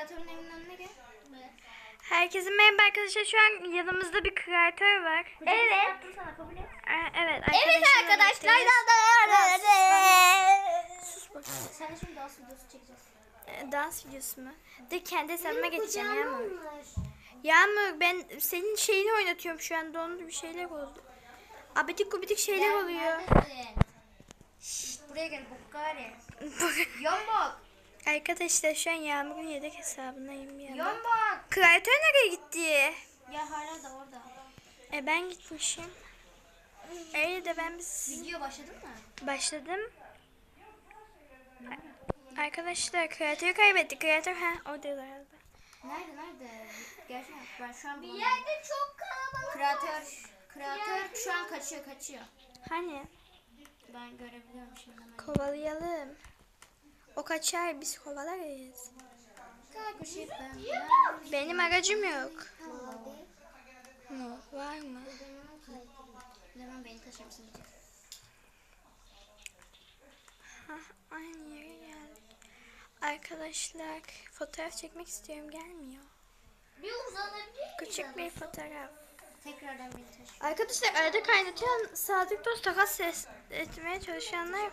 kreatörün evinin önüne gel. Herkese merhaba arkadaşlar. Şu an yanımızda bir kreatör var. Evet. Yaptım sana kabul et. Ee, Evet Evet arkadaşlar. Sen de şimdi dans videosu çekeceğiz. Ee, Dans videosu mu? De kendi hesabıma geçeceğim Yağmur. Yağmur ben senin şeyini oynatıyorum şu an dondu bir şeyler oldu. Abidik gubidik şeyler oluyor. Şşt, buraya gel Bukkari. Yombok. Arkadaşlar şu an Yağmur'un yedek hesabındayım ya. Yombok. Kreatör nereye gitti? Ya hala da orada. E ben gitmişim. Öyle de ben biz Video başladın mı? başladım. Arkadaşlar kreatörü kaybettik. Kreatör ha o da herhalde. Nerede nerede? Gerçekten ben şu an Bir bulamadım. yerde çok kalabalık. Kreatör, kreatör şu an kaçıyor kaçıyor. Hani Ben görebiliyorum şimdi hemen. kovalayalım. O kaçar biz kovalarız. Benim aracım yok. Mu? Var mı? Hemen beni taşır mısın aynı yere geldik. Arkadaşlar fotoğraf çekmek istiyorum gelmiyor. Bir uzanabilir? Küçük bir fotoğraf. Tekrardan beni taşır. Arkadaşlar arada kaynatan sadık dost takas ses etmeye çalışanlar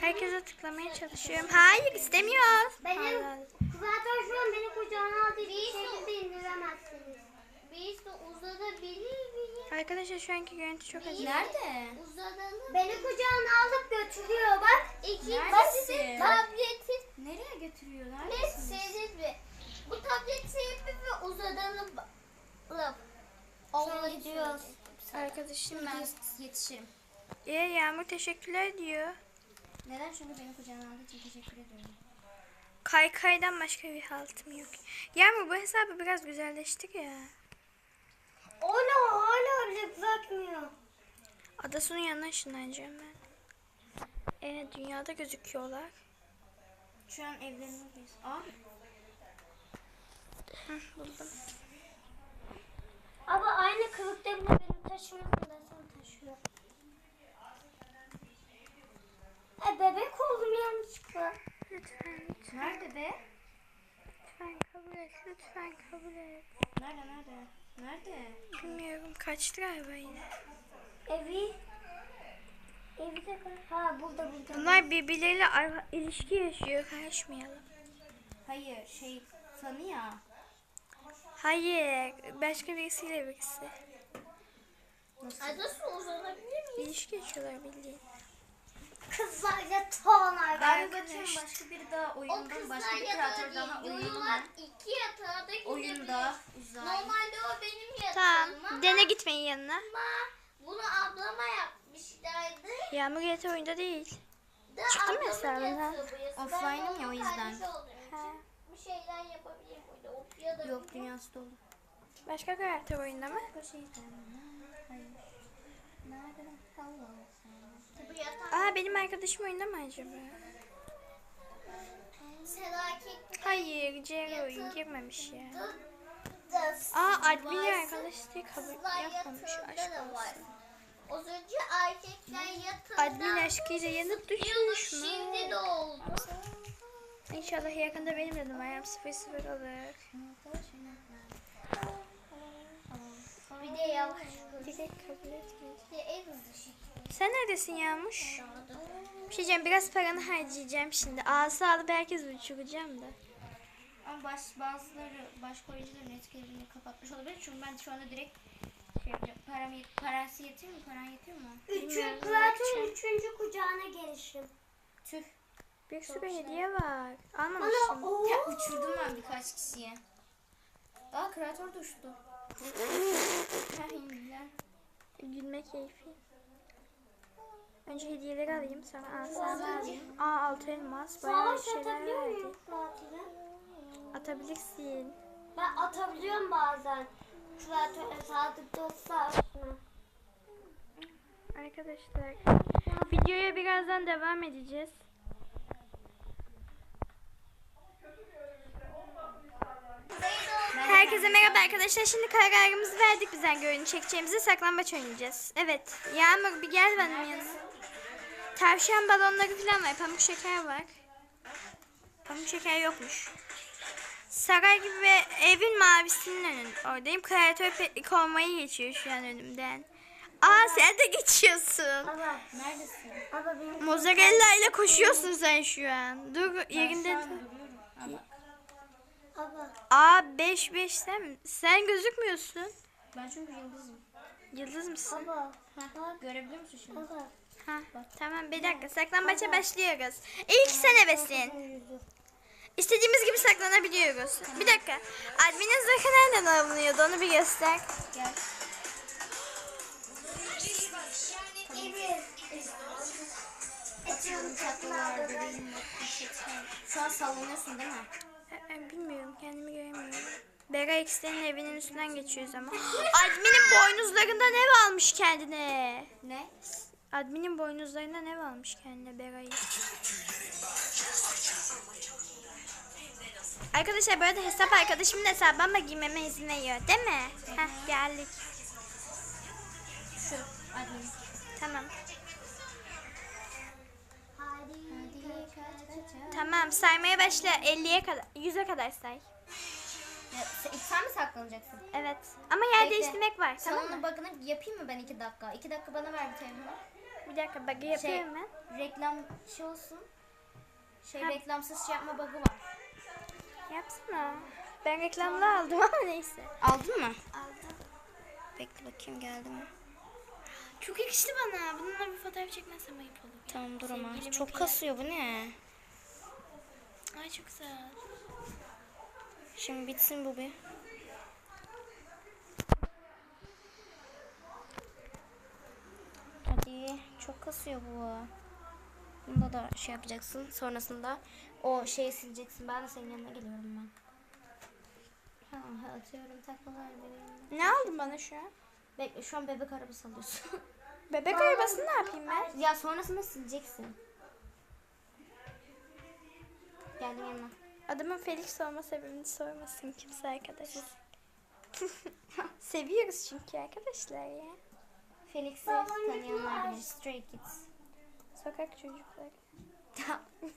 herkese tıklamaya çalışıyorum. Hayır istemiyoruz. Benim zaten şu an beni kucağına aldığı bir şekilde indiremezsiniz. De uzanabilir miyim? Arkadaşlar şu anki görüntü çok acı. Nerede? Uzanalım. Beni kucağına alıp götürüyor bak. İki Neredesin? tabletin Nereye götürüyor? ne Neredesin? sebebi? Bu tablet sebebi ve uzanalım. Şöyle gidiyoruz. Arkadaşım Ben yetişirim. e, Yağmur teşekkürler diyor. Neden? Çünkü beni kucağına aldığı için teşekkür ediyorum. Kaykaydan başka bir haltım yok. Yağmur bu hesabı biraz güzelleştik ya. Hala hala bırakmıyor. Adasının yanına ışınlanacağım ben. E, dünyada gözüküyorlar. Şu an evlerimdeyiz. Abi. Hı, buldum. Ama aynı kılıkta bile benim taşımıyorsun da sen taşıyor. E bebek oldum yanlışlıkla. Lütfen, lütfen, Nerede be? lütfen kabul et. Lütfen kabul et. Nerede nerede? Nerede? Bilmiyorum kaçtı galiba yine. Evi. Evi de Ha burada burada. Bunlar birbirleriyle ilişki yaşıyor. Karışmayalım. Hayır şey fanı ya. Hayır. Başka birisiyle birisi. Adası uzanabilir miyim? İlişki yaşıyorlar bildiğin. Kızlar yatağına Ben bir bakayım başka biri daha O oyundan kızlar başka bir yatağı kreatör daha değil. oyunda Oyunlar mı? iki yatağa da Oyunda gidebilir. uzay. Normalde o benim yatağım Tamam. ama, Dene gitmeyin yanına. ama bunu ablama yapmışlardı. Yağmur yeti oyunda değil. Da Çıktı mı ablamın hesabından? yatağı burası. Ben Offline'ım onun ya, o yüzden. kardeşi olduğum için Ha. Bir şeyler yapabilirim burada. Okuyabilirim. Yok dünyası dolu. Başka karakter oyunda mı? Başka şey Hayır. Nerede? Allah Bu yatak Aa benim arkadaşım oyunda mı acaba? Hayır, Jerry oyun girmemiş ya. Aa admin varsın. arkadaşlığı kabul yapmamış. Aşk olsun. Admin aşkıyla yanıp düşmüş mü? Şimdi de oldu. İnşallah yakında benim de numaram 00 olur. Bir de yavaş. Direkt kabul şey. Sen neredesin Yağmuş? Bir şey diyeceğim biraz paranı harcayacağım şimdi. Asa alıp herkes uçuracağım da. Ama baş, bazıları başka oyuncuların etkilerini kapatmış olabilir. Çünkü ben şu anda direkt şey yapacağım. Param, parası yetiyor mu? Paran yetiyor mu? Üçüncü, zaten üçüncü kucağına gelişim. Tüh. Bir sürü hediye var. Bana Almamışım. o. Ya uçurdum ben birkaç kişiye. Aa kreatör. Hainler. Gülme keyfi. Önce hediyeleri alayım sonra asamı alayım. Aa altı elmas bayağı Savaş şeyler verdi. Atabilirsin. Ben atabiliyorum bazen. Fırat'ı sadık dostlar. Arkadaşlar videoya birazdan devam edeceğiz. Herkese merhaba arkadaşlar. Şimdi kararımızı verdik bizden görünü çekeceğimizi saklambaç oynayacağız. Evet. Yağmur bir gel benim yanıma. Tavşan balonları falan var. Pamuk şeker var. Pamuk şeker yokmuş. Saray gibi ve evin mavisinin önün. Oradayım. Kreatör petlik olmayı geçiyor şu an önümden. Aa sen de geçiyorsun. Baba. Neredesin? Baba benim. Mozzarella ile koşuyorsun sen şu an. Dur Ben yerinde şu an dur. duruyorum. Ama Baba. Aa 5 5 sen? Sen gözükmüyorsun. ben çünkü yıldızım. Yıldız mısın? Baba. Heh, görebiliyor musun şimdi? Baba. Ha, tamam bir dakika saklambaça başlıyoruz. İlk sen ebesin. İstediğimiz gibi saklanabiliyoruz. Bir dakika. Admin'in zırhı nereden alınıyordu onu bir göster. Gel. Şu an sallanıyorsun değil mi? E, Bilmiyorum kendimi göremiyorum. Bera X'lerin evinin üstünden geçiyoruz ama. Admin'in boynuzlarında ne almış kendine? Ne? Admin'in boynuzlarında ne almış kendine Bera'yı? Arkadaşlar bu arada hesap arkadaşımın hesabı ama giymeme izin veriyor değil mi? Heh geldik. Tamam saymaya başla. 50'ye kadar, 100'e kadar say. Ya, sen, sen mi saklanacaksın? Evet. Ama yer Bekle. değiştirmek var tamam Salonun mı? bakını yapayım mı ben iki dakika? İki dakika bana ver bir telefonu. Bir dakika bug'ı yapıyorum ben. Reklam şey olsun. Şey Ha. reklamsız şey yapma bug'ı var. Yapsana. Ben reklamlı aldım ama neyse. Aldın mı? Aldım. Bekle bakayım geldi mi? Çok yakıştı bana. Bununla bir fotoğraf çekmezsem ayıp olur. Tamam dur ama. Çok kıyak- kasıyor bu ne? Ay çok güzel. Şimdi bitsin bu bir. Hadi çok kasıyor bu. Bunda da şey yapacaksın. Sonrasında o şeyi sileceksin. Ben de senin yanına geliyorum ben. Ha, atıyorum taklalar bebeğim. Ne aldın bana şu an? Bekle şu an bebek arabası alıyorsun. Bebek arabasını ne yapayım ben? ya sonrasında sileceksin. Geldim yanına. Adamın Felix olma sebebini sormasın kimse arkadaş. Seviyoruz çünkü arkadaşlar ya. Felix'i tanıyanlar bilir. Stray Kids. Sokak çocukları.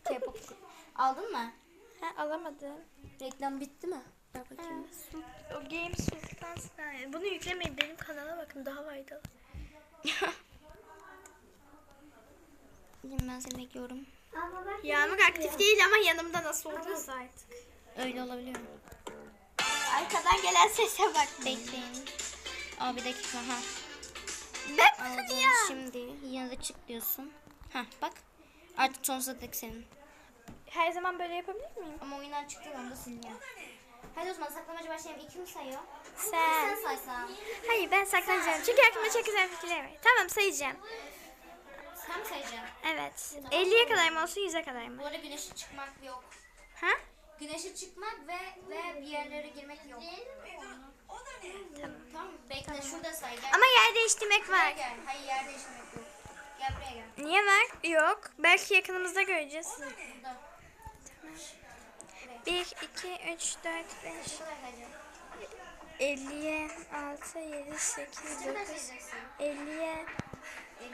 K-pop. Aldın mı? Ha alamadım. Reklam bitti mi? Ha, bakayım. Sul- o Game Sultan Style. Bunu yüklemeyin benim kanala bakın daha faydalı. Şimdi ben seni bekliyorum. Ama bak. Yağmur aktif değil ama yanımda nasıl olduysa artık. Öyle olabiliyor. Arkadan gelen sese bak. Bekleyin. Aa bir dakika ha. Ben Aldın ya. şimdi. De çık diyorsun. Ha bak. Artık sonsuza dek senin. Her zaman böyle yapabilir miyim? Ama oyundan çıktığın anda siliniyor. Hadi o zaman saklamacı başlayalım. İki mi sayıyor? Sen. Sen saysan. Hayır ben saklayacağım. Çünkü aklımda çok güzel fikirler var. Tamam sayacağım. Mi sayacaksın? Evet. 50'ye kadar mı olsun 100'e kadar mı? Bu arada güneşe çıkmak yok. Ha? Güneşe çıkmak ve ve bir yerlere girmek yok. Tamam. Tamam? Bekle şurada say. Gel. Ama yer değiştirmek Buraya var. gel. Hayır yer değiştirmek yok. Gel buraya gel. Niye var? Yok. Belki yakınımızda göreceğiz. Burada. 1, 2, 3, 4, 5, Ne kadar sayacaksın? 50'ye 6, 7, 8, Ne kadar 9, sayacaksın? 50'ye 50.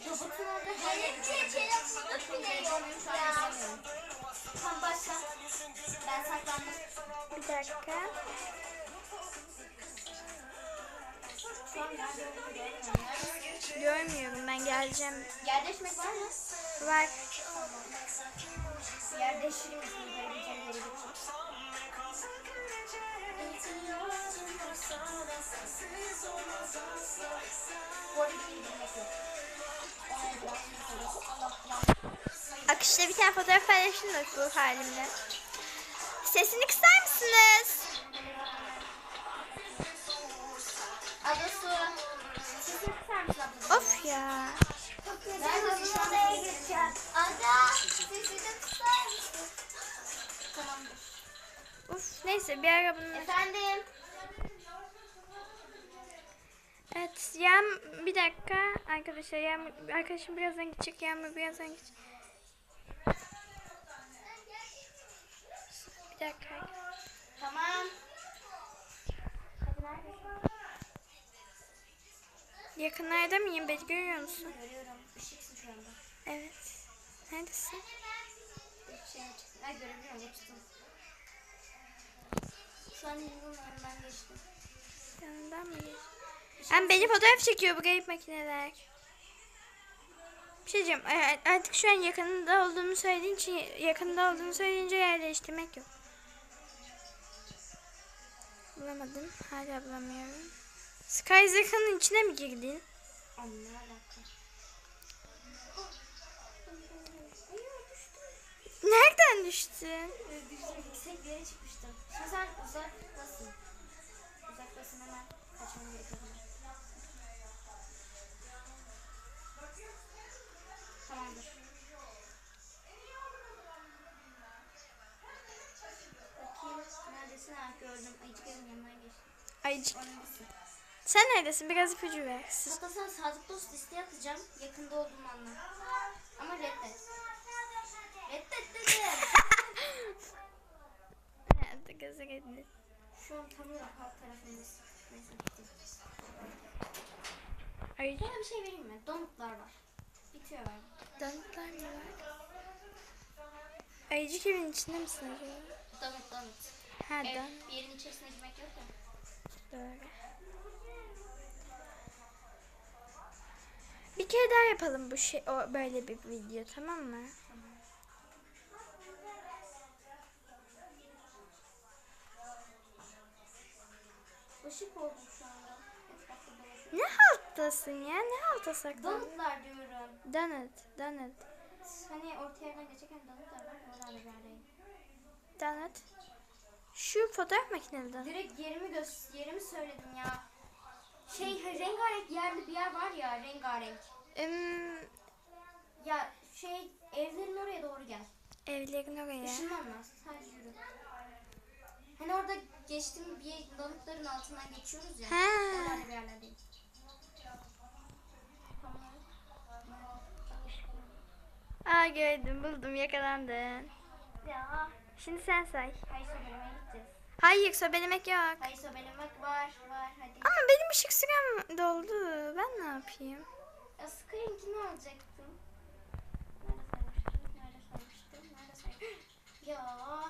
seni robotun orada Benim telefonum bile yok ya. Tam başla. Ben saklandım. Bir dakika. Görmüyorum. Ben geleceğim. Yerleşmek var mı? Var. Yer değiştirir Akışta bir tane fotoğraf paylaştım da bu halimle. Sesini kısar mısınız? Adası. Sesini kısar mısın? Of ya. Neredesin şu anda? Ada. Sesini kısar mısın? Tamamdır. Uf neyse bir ara bunu... Efendim. Evet Evet. Yağm bir dakika arkadaşlar. Yağmur, arkadaşım birazdan gidecek. Yağmur birazdan gidecek. Bir dakika. Tamam. Yakınlarda mıyım? Beni görüyor musun? Görüyorum. Işıksın şu anda. Evet. Neredesin? Şey çıksın. Ay görebiliyorum. Geçtim. Şu an önünden geçtim. Yanından mı geçti? Hem beni fotoğraf çekiyor bu garip makineler. Bir şey diyeceğim. Artık şu an yakınında olduğumu söylediğin için yakında olduğunu söyleyince yer değiştirmek yok. Bulamadım. Hala bulamıyorum. Sky Zeka'nın içine mi girdin? Anne ne alaka? Nereden düştün? Ee, yüksek bir yere çıkmıştım. Şimdi sen uzaktasın. Uzaktasın hemen kaçmam gerekiyor. Sen neredesin? Biraz ipucu ver. Siz- Hatta sana sadık dost listeye atacağım. Yakında olduğumu anla. Ama reddet. Reddet dedim. Nerede gözü girdin? Şu an tam olarak alt tarafındayız. Neyse. Ayıcık. Sana bir şey vereyim mi? Donutlar var. Bitiyor var. Donutlar mı var? Ayıcık evin içinde misin acaba? Donut donut. Ha Ev, don. bir yerin içerisine girmek yok ya. Doğru. Kere daha yapalım bu şey o böyle bir video tamam mı? Işık oldum şu anda. Ne halttasın ya? Ne halta saklandın? Donutlar diyorum. Donut, donut, Hani orta yerden geçerken donutlar var. Oralarda bir yerdeyim. donut. Şu fotoğraf makineli donut. Direkt yerimi göz yerimi söyledim ya. Şey rengarenk yerde bir yer var ya rengarenk. Im, Ya şey evlerin oraya doğru gel. evlerin oraya. Işınlanmaz. Sadece yürü. Hani orada geçtim bir donutların altından geçiyoruz ya. Ha. Oralarda bir yerlerdeyim. Aa gördüm buldum yakalandın. Ya. Şimdi sen say. Hayır sobeleme gideceğiz. Hayır sobelemek yok. Hayır sobelemek var var hadi. Ama benim ışık sürem doldu. Ben ne yapayım? Ya Scream'kini alacaktım. Nerede saymıştım? Nerede saymıştım? Nerede saymıştım? Ya.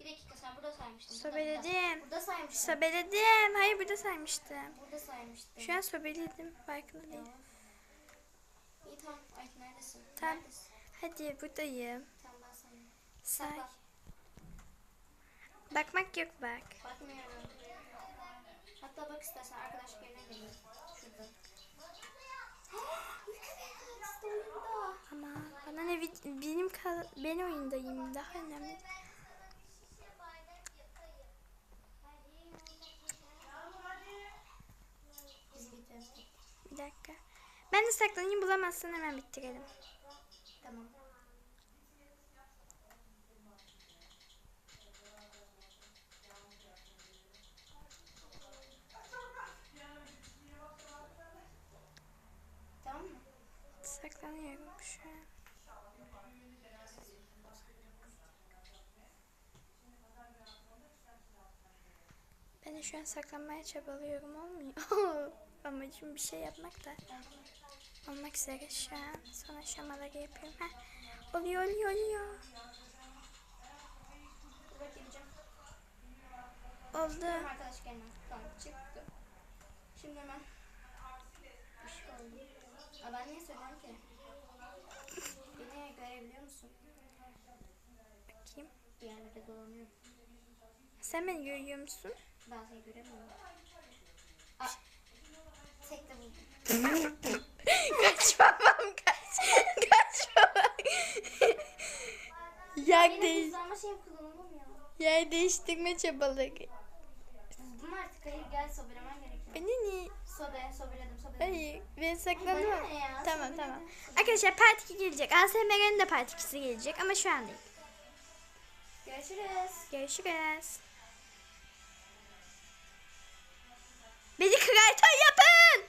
Bir dakika sen burada saymıştın. Burada, Sobeledim. Burada, burada saymıştım. Sobeledim. Hayır burada saymıştım. burada saymıştım. Şu an sobeledim. Farkında Ya. değilim. İyi tamam. Ay neredesin? Tamam. Neredesin? Hadi buradayım. Tamam ben sayayım. Say. Sakla. Bakmak yok bak. Bakmıyorum. Hatta bak istersen arkadaşlık yerine gelin. Şurada. Ama bana ne benim ben oyundayım daha önemli. Bir dakika. Ben de saklanayım bulamazsan hemen bitirelim. Tamam mı? Saklanıyorum şu an. Ben de şu an saklanmaya çabalıyorum olmuyor. Amacım bir şey yapmak da. Olmak üzere şu an. Son aşamaları yapıyorum. Heh. Oluyor oluyor oluyor. Oldu. Şimdi hemen ışık oldu. Aa, ben niye söylüyorum ki? Musun? Bakayım. Yerlerde dolanıyorum. Sen beni görüyor musun? Ben seni göremiyorum. Aa, tek de buldum. Kaç. Kaçmamam. yer, Benim değiş hızlanma şeyim kullanılamıyor. yer değiştirme çabaları. Buldum artık. Hayır gel sobelemen gerekiyor. Beni niye? Sobe, sobeledim, Hayır ben ya? Tamam tamam. Arkadaşlar part 2 gelecek. ASMR'nin de part 2'si gelecek ama şu an değil. Görüşürüz. Görüşürüz. Beni kreatör yapın.